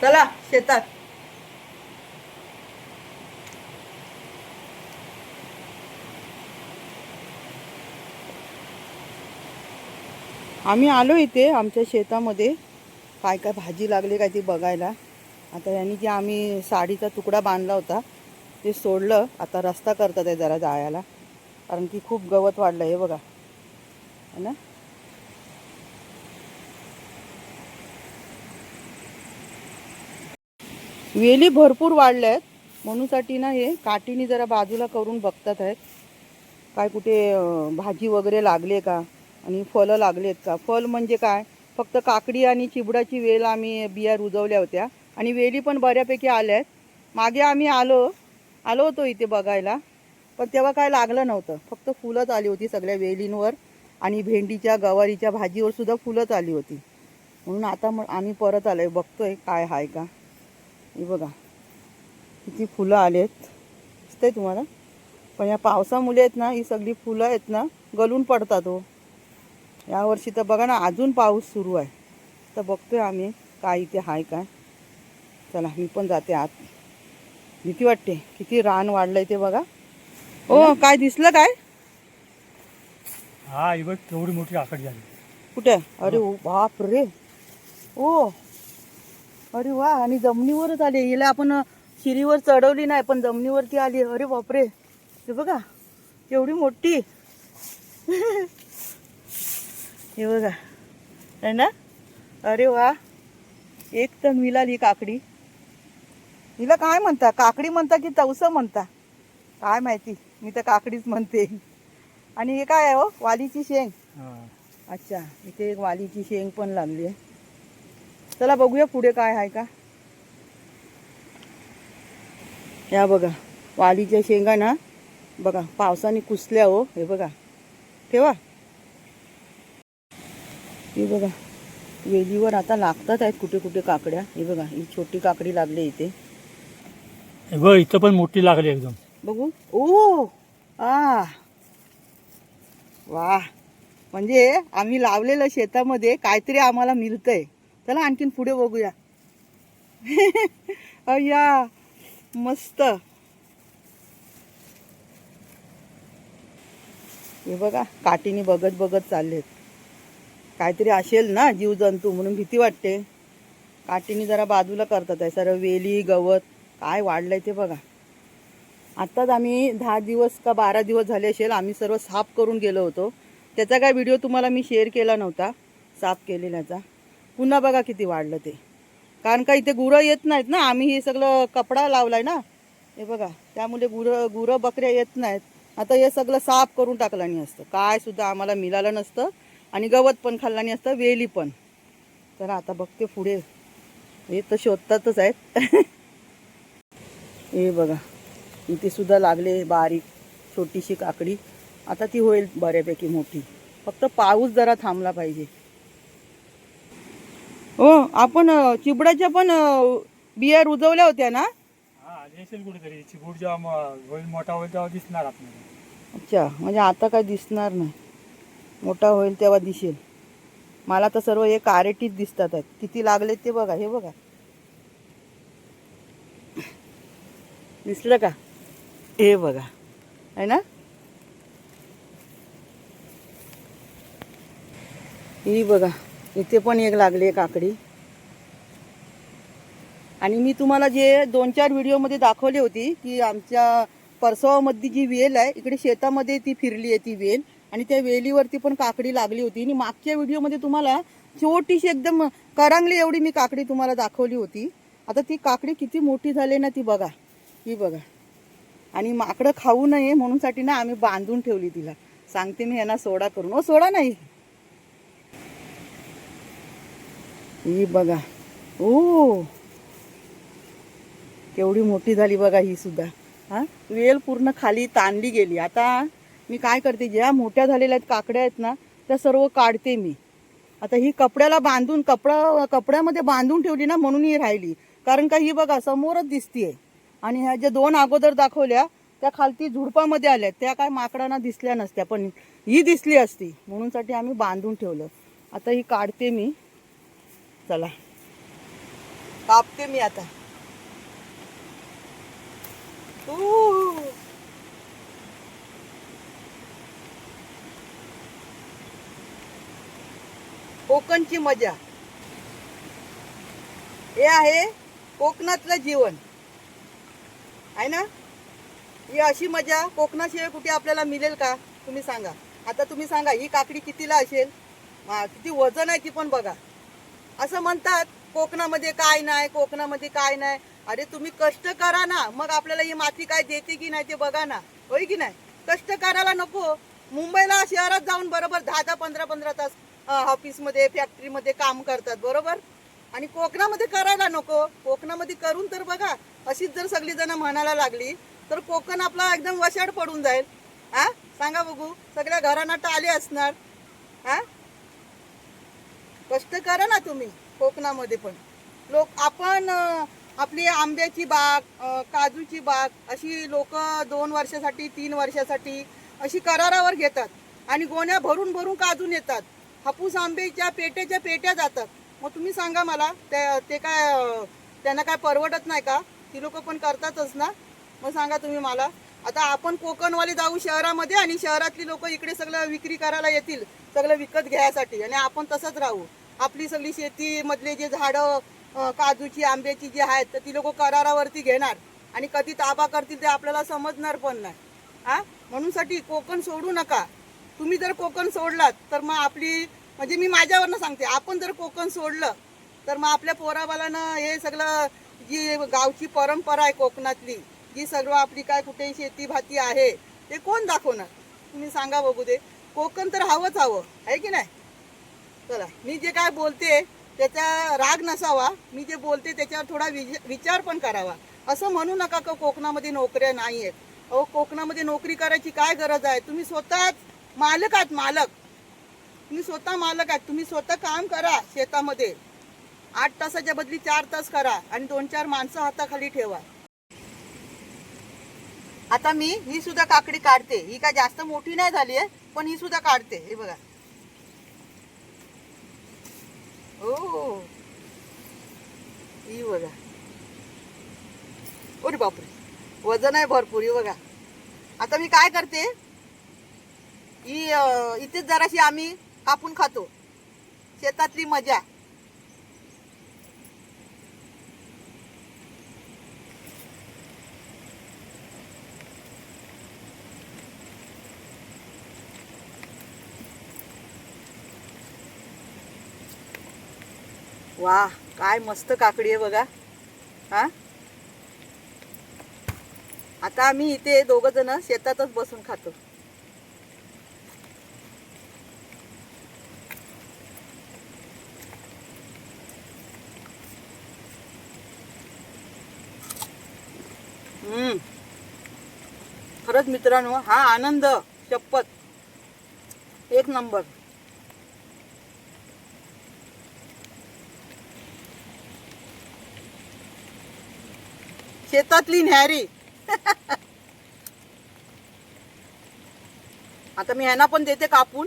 चला शेतात. आम्ही आलो इथे आमच्या शेतामध्ये. काय काय भाजी लागली काय ती बघायला. आता यांनी जे आम्ही साडीचा तुकडा बांधला होता ते सोडलं. आता रस्ता करतात आहे जरा जायला कारण की खूप गवत वाढलं हे बघा. है ना? वेली भरपूर वाढल्या आहेत म्हणूनसाठी ना हे काठीने जरा बाजूला करून बघतात आहेत. काय कुठे भाजी वगैरे लागली आहे का? आणि फळं लागली आहेत का? फल म्हणजे काय? फक्त काकडी आणि चिबडाची वेल आम्ही बिया रुजवल्या होत्या. आणि वेली पण बऱ्यापैकी आल्या आहेत मागे आम्ही आलो आलो होतो इथे बघायला. पण तेव्हा काय लागलं नव्हतं. फक्त फुलंच आली होती सगळ्या वेलींवर. आणि भेंडीच्या गवारीच्या भाजीवर सुद्धा फुलंच आली होती. म्हणून आता मग आम्ही परत आलो आहे बघतो बघतोय काय आहे का? हे बघा. किती फुलं आलेत. दिसतंय तुम्हाला? पण या पावसामुळे आहेत ना ही सगळी फुलं आहेत ना गलून पडतात हो. यावर्षी तर बघा ना अजून पाऊस सुरू आहे. तर बघतोय आम्ही काय इथे आहे काय. चला मी पण जाते आत. भीती वाटते. किती रान वाढलंय ते बघा. ओ काय दिसलं काय? हा ही बघ केवढी मोठी आकडी झाली. कुठे? अरे बाप रे. ओ अरे वा आणि जमिनीवरच आली. हिला आपण शिरीवर चढवली नाही पण जमिनीवरती आली. अरे बापरे. हे बघा केवढी मोठी. हे बघा. आहे ना? अरे वा. एक तर मिळाली काकडी. हिला काय म्हणता? काकडी म्हणता की तवसं म्हणता? काय माहिती. मी तर काकडीच म्हणते. आणि हे काय आहे हो? वालीची शेंग. हा. अच्छा. इथे एक वालीची शेंग पण लागली आहे. चला बघूया पुढे काय आहे का. या बघा वालीच्या शेंगा ना बघा पावसाने कुसल्या हो हे बघा. ठेवा. हे बघा वेलीवर आता लागतात आहेत कुठे कुठे काकड्या. हे बघा ही छोटी काकडी लागली इथे. बघ इथं पण मोठी लागली एकदम. बघू. ओ! आ! वा म्हणजे आम्ही लावलेलं शेतामध्ये काहीतरी आम्हाला मिळतंय. चला आणखीन पुढे बघूया. अय्या मस्त. हे बघा काठीने बघत बघत चाललेत. काहीतरी असेल ना जीवजंतू म्हणून भीती वाटते. काठीने जरा बाजूला करतात आहे सर्व वेली गवत काय वाढलंय ते बघा. आत्ताच आम्ही दहा दिवस का बारा दिवस झाले असेल आम्ही सर्व साफ करून गेलो होतो. त्याचा काय व्हिडिओ तुम्हाला मी शेअर केला नव्हता साफ केलेल्याचा. पुन्हा बघा किती वाढलं ते. कारण का इथे गुरं येत नाहीत ना आम्ही हे सगळं कपडा लावलाय ना. हे बघा त्यामुळे गुरं गुरं बकऱ्या येत नाहीत. आता हे सगळं साफ करून टाकलं नाही असतं. काय सुद्धा आम्हाला मिळालं नसतं आणि गवत पण खाल्लं नाही असतं वेली पण. तर आता बघते पुढे. हे तर शोधतातच आहेत. हे बघा इथे सुद्धा लागले बारीक छोटीशी काकडी. आता ती होईल बऱ्यापैकी मोठी. फक्त पाऊस जरा थांबला पाहिजे. हो आपण चिबडाच्या पण बिया रुजवल्या होत्या ना? हा कुठेतरी. चिबूड जेव्हा होईल मोठा होईल तेव्हा दिसणार आपल्याला. अच्छा म्हणजे आता काय दिसणार नाही. मोठा होईल तेव्हा दिसेल. मला तर सर्व हे कारेटीच दिसतात. आहेत किती लागले ते बघा हे बघा. दिसलं का? हे बघा. आहे ना? ही बघा. इथे पण एक लागली आहे काकडी. आणि मी तुम्हाला जे दोन चार व्हिडिओमध्ये दाखवली होती की आमच्या परसवामध्ये जी वेल आहे इकडे शेतामध्ये ती फिरली आहे ती वेल. आणि त्या वेलीवरती पण काकडी लागली होती. आणि मागच्या व्हिडिओमध्ये तुम्हाला छोटीशी एकदम करांगली एवढी मी काकडी तुम्हाला दाखवली होती. आता ती काकडी किती मोठी झाली ना ती बघा. ही बघा. आणि माकडं खाऊ नये म्हणूनसाठी ना आम्ही बांधून ठेवली तिला. सांगते मी यांना सोडा करून. ओ सोडा नाही. ही बघा. ओ केवढी मोठी झाली बघा ही सुद्धा. हा? वेल पूर्ण खाली ताणली गेली. आता मी काय करते ज्या मोठ्या झालेल्या आहेत काकड्या आहेत ना त्या सर्व काढते मी. आता ही कपड्याला बांधून कपडा कपड्यामध्ये बांधून ठेवली ना म्हणून ही राहिली. कारण का ही बघा समोरच दिसतीये. आणि ह्या ज्या दोन अगोदर दाखवल्या त्या खालती झुडपामध्ये आल्या त्या काय माकडांना दिसल्या नसत्या पण ही दिसली असती. म्हणूनसाठी आम्ही बांधून ठेवलं. आता ही काढते मी. चला. कापते मी आता. कोकणची मजा. हे आहे कोकणातलं जीवन. आहे ना? ही अशी मजा कोकणाशिवाय कुठे आपल्याला मिळेल का? तुम्ही सांगा. आता तुम्ही सांगा ही काकडी कितीला असेल? हा, किती वजन आहे ती पण बघा. असं म्हणतात कोकणामध्ये काय नाही कोकणामध्ये काय नाही. अरे तुम्ही कष्ट करा ना. मग आपल्याला ही माती काय देते की नाही ते बघा ना. होय की नाही? कष्ट करायला नको. मुंबईला शहरात जाऊन बरोबर दहा दहा पंधरा पंधरा तास ऑफिसमध्ये फॅक्टरीमध्ये काम करतात बरोबर? आणि कोकणामध्ये करायला नको. कोकणामध्ये करून तर बघा. अशीच जर सगळी जण म्हणायला लागली तर कोकण आपला एकदम वशाड पडून जाईल. हा सांगा बघू. सगळ्या घरांना टाले असणार. हा कष्ट करा ना तुम्ही कोकणामध्ये पण. लोक आपण आपली आंब्याची बाग काजूची बाग अशी लोक दोन वर्षासाठी तीन वर्षासाठी अशी करारावर घेतात. आणि गोण्या भरून भरून काजून येतात. हापूस आंबेच्या पेट्याच्या पेट्या जातात. मग तुम्ही सांगा मला त्या ते काय त्यांना काय परवडत नाही का? ती लोक पण करतातच ना? मग सांगा तुम्ही मला. आता आपण कोकणवाले जाऊ शहरामध्ये आणि शहरातली लोक इकडे सगळं विक्री करायला येतील सगळं विकत घ्यायसाठी. आणि आपण तसंच राहू. आपली सगळी शेतीमधले जे झाडं काजूची आंब्याची जी आहेत तर ती लोक करारावरती घेणार. आणि कधी ताबा करतील ते आपल्याला समजणार पण नाही. हा? म्हणूनसाठी कोकण सोडू नका. तुम्ही जर कोकण सोडलात तर मग आपली म्हणजे मी माझ्यावरनं सांगते आपण जर कोकण सोडलं तर मग आपल्या पोराबालानं हे सगळं जी गावची परंपरा आहे कोकणातली जी सर्व आपली काय कुठे शेती भाती आहे ते कोण दाखवणार? तुम्ही सांगा बघू ते कोकण तर हवंच हवं आहे की नाही? चला. मी जे काय बोलते त्याचा राग नसावा. मी जे बोलते त्याच्यावर थोडा विज- विचार पण करावा. असं म्हणू नका का कोकणामध्ये नोकऱ्या नाही आहेत अहो कोकणामध्ये नोकरी करायची काय गरज आहे? तुम्ही स्वतःच मालक आहात मालक. तुम्ही स्वतः मालक आहात. तुम्ही स्वतः काम करा शेतामध्ये. आठ तासाच्या बदली चार तास करा आणि दोन चार माणसं हाताखाली ठेवा. आता मी ही सुद्धा काकडी काढते. ही काय जास्त मोठी नाही झाली आहे पण ही सुद्धा काढते. हे बघा. हो ही बघा अरे बापरे वजन आहे भरपूर ही बघा आता मी काय करते ही इथेच जराशी आम्ही कापून खातो शेतातली मजा वा काय मस्त काकडी आहे बघा. हा? आता आम्ही इथे दोघं जण शेतातच बसून खातो. हम्म. खरंच मित्रांनो हा आनंद शपथ. एक नंबर. शेतातली न्यारी आता मी ह्यांना पण देते कापून.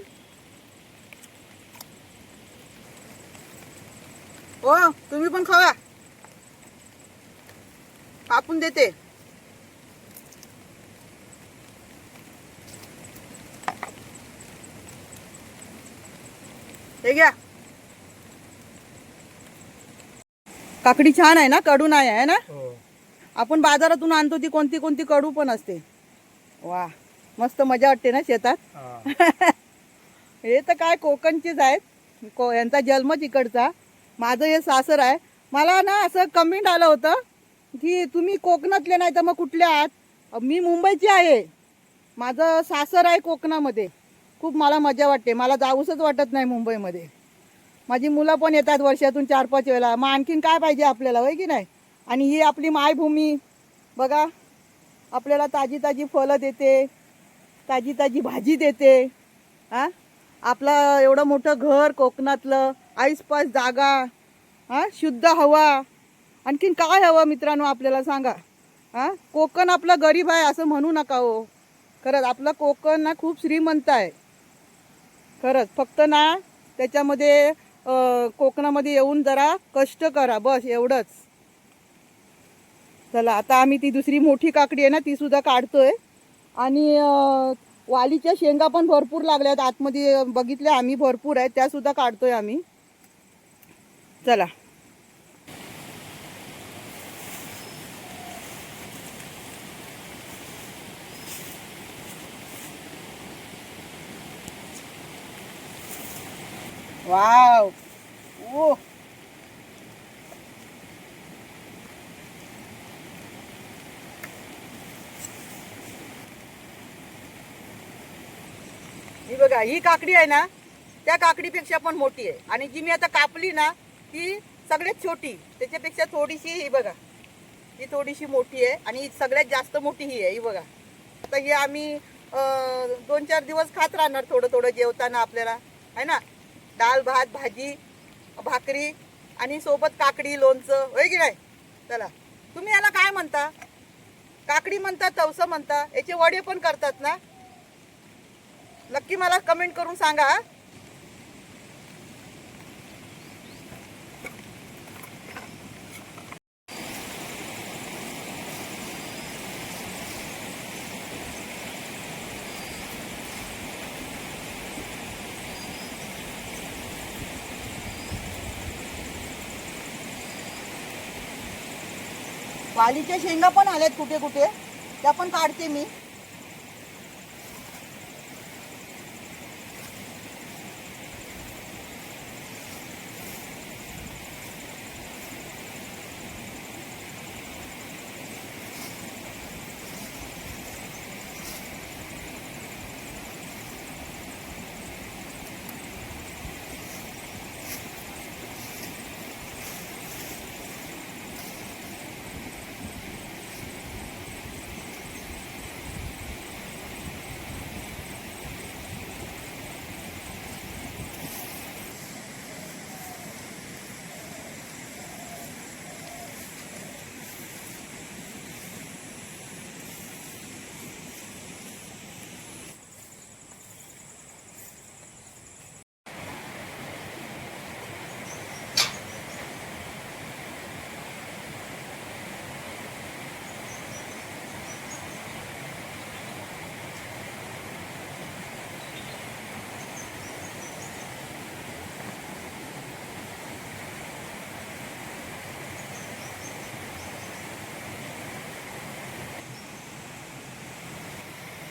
हो तुम्ही पण खावा. कापून देते. हे घ्या. काकडी छान आहे ना कडू नाही आहे ना? आपण बाजारातून आणतो ती कोणती कोणती कडू पण असते. वा मस्त मजा वाटते ना शेतात? हा. तर काय कोकणचेच आहेत. को यांचा जन्मच इकडचा माझं हे सासर आहे. मला ना असं कमेंट आलं होतं की तुम्ही कोकणातले नाही तर मग कुठले आहात? मी मुंबईची आहे. माझं सासर आहे कोकणामध्ये. खूप मला मजा वाटते. मला जाऊसच वाटत नाही मुंबईमध्ये. माझी मुलं पण येतात वर्षातून चार पाच वेळेला मग आणखीन काय पाहिजे आपल्याला होय की नाही? आणि ही आपली मायभूमी. बघा आपल्याला ताजी ताजी फळं देते ताजी ताजी भाजी देते हां? आपलं एवढं मोठं घर कोकणातलं आईसपास जागा हां? शुद्ध हवा. आणखीन काय हवं मित्रांनो आपल्याला सांगा? हां? कोकण आपलं गरीब आहे असं म्हणू नका हो. खरंच आपलं कोकण ना खूप श्रीमंत आहे. खरंच फक्त ना त्याच्यामध्ये कोकणामध्ये येऊन जरा कष्ट करा बस एवढंच. चला आता आम्ही ती दुसरी मोठी काकडी आहे ना ती सुद्धा काढतोय. आणि वालीच्या शेंगा पण भरपूर लागल्यात. आतमध्ये बघितल्या आम्ही भरपूर आहेत. त्या सुद्धा काढतोय आम्ही. चला. वाव! ओ! ही बघा ही काकडी आहे ना त्या काकडीपेक्षा पण मोठी आहे. आणि जी मी आता कापली ना ती सगळ्यात छोटी. त्याच्यापेक्षा थोडीशी ही बघा ही थोडीशी मोठी आहे आणि सगळ्यात जास्त मोठी ही आहे ही बघा. आता ही आम्ही दोन चार दिवस खात राहणार थोडं थोडं जेवताना आपल्याला. आहे ना? डाळ भात भाजी भाकरी आणि सोबत काकडी लोणचं होय की नाही? चला. तुम्ही याला काय म्हणता? काकडी म्हणता तवसं म्हणता याचे वडे पण करतात ना? नक्की मला कमेंट करून सांगा. वालीच्या शेंगा पण आल्यात कुठे कुठे त्या पण काढते मी.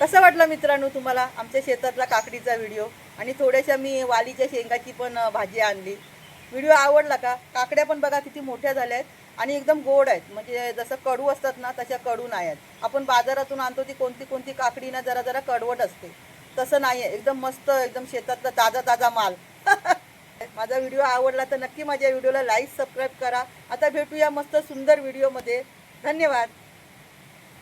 कसं वाटलं मित्रांनो तुम्हाला आमच्या शेतातला काकडीचा व्हिडिओ? आणि थोड्याशा मी वालीच्या शेंगाची पण भाजी आणली. व्हिडिओ आवडला का? काकड्या पण बघा किती मोठ्या झाल्या आहेत आणि एकदम गोड आहेत. म्हणजे जसं कडू असतात ना तशा कडू नाही आहेत. आपण बाजारातून आणतो ती कोणती कोणती काकडी ना जरा जरा कडवट असते. तसं नाही आहे एकदम मस्त एकदम शेतातला ताजा ताजा माल. माझा व्हिडिओ आवडला तर नक्की माझ्या व्हिडिओला लाईक सबस्क्राईब करा. आता भेटूया मस्त सुंदर व्हिडिओमध्ये. धन्यवाद.